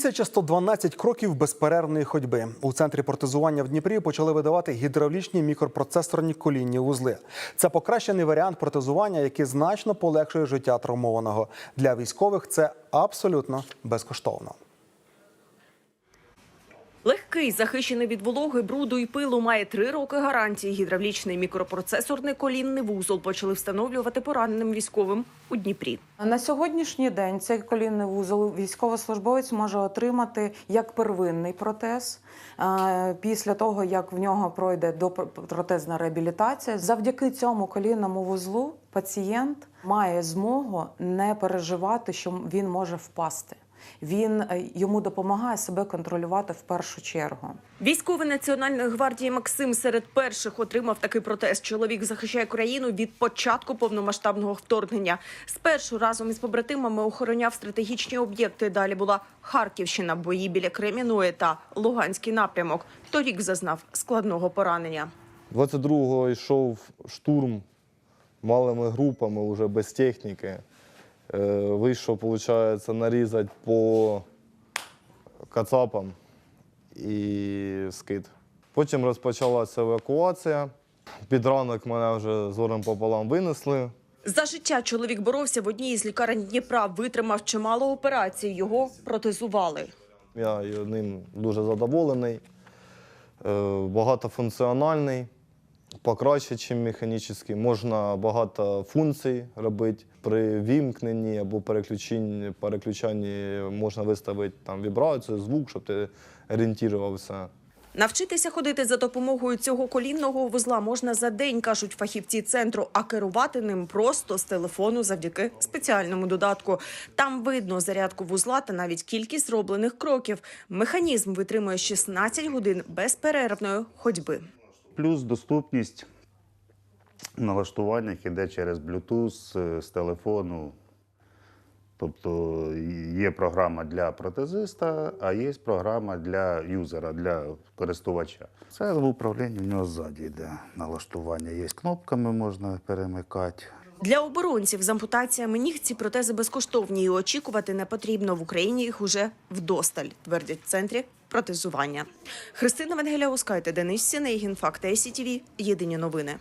1112 кроків безперервної ходьби. У центрі протезування в Дніпрі почали видавати гідравлічні мікропроцесорні колінні вузли. Це покращений варіант протезування, який значно полегшує життя травмованого. Для військових це абсолютно безкоштовно. Легкий, захищений від вологи, бруду і пилу, має три роки гарантії. Гідравлічний мікропроцесорний колінний вузол почали встановлювати пораненим військовим у Дніпрі. На сьогоднішній день цей колінний вузол військовослужбовець може отримати як первинний протез після того, як в нього пройде протезна реабілітація. Завдяки цьому колінному вузлу пацієнт має змогу не переживати, що він може впасти. Він е, йому допомагає себе контролювати в першу чергу. Військовий Національної гвардії Максим серед перших отримав такий протез. Чоловік захищає країну від початку повномасштабного вторгнення. Спершу разом із побратимами охороняв стратегічні об'єкти. Далі була Харківщина, бої біля Креміної та Луганський напрямок. Торік зазнав складного поранення. 22-го йшов штурм малими групами, вже без техніки. Е, Вийшов, виходить, нарізати по кацапам і скид. Потім розпочалася евакуація. Під ранок мене вже зором пополам винесли. За життя чоловік боровся в одній із лікарень Дніпра, витримав чимало операцій. Його протезували. Я ним дуже задоволений, Е, багатофункціональний, покраще, ніж механічний. Можна багато функцій робити. При вімкненні або переключенні, переключанні можна виставити там, вібрацію, звук, щоб ти орієнтувався. Навчитися ходити за допомогою цього колінного вузла можна за день, кажуть фахівці центру, а керувати ним просто з телефону завдяки спеціальному додатку. Там видно зарядку вузла та навіть кількість зроблених кроків. Механізм витримує 16 годин безперервної ходьби. Плюс доступність налаштування іде через Bluetooth е, з телефону. Тобто є програма для протезиста, а є програма для юзера, для користувача. Це в управлінні в нього ззаді йде налаштування. Є кнопками, можна перемикати. Для оборонців з ампутаціями ніг ці протези безкоштовні і очікувати не потрібно. В Україні їх уже вдосталь, твердять в центрі протезування. Христина Венгеля Ускайте, Денис Сінейгін, Факти ЕСІТІВІ. Єдині новини.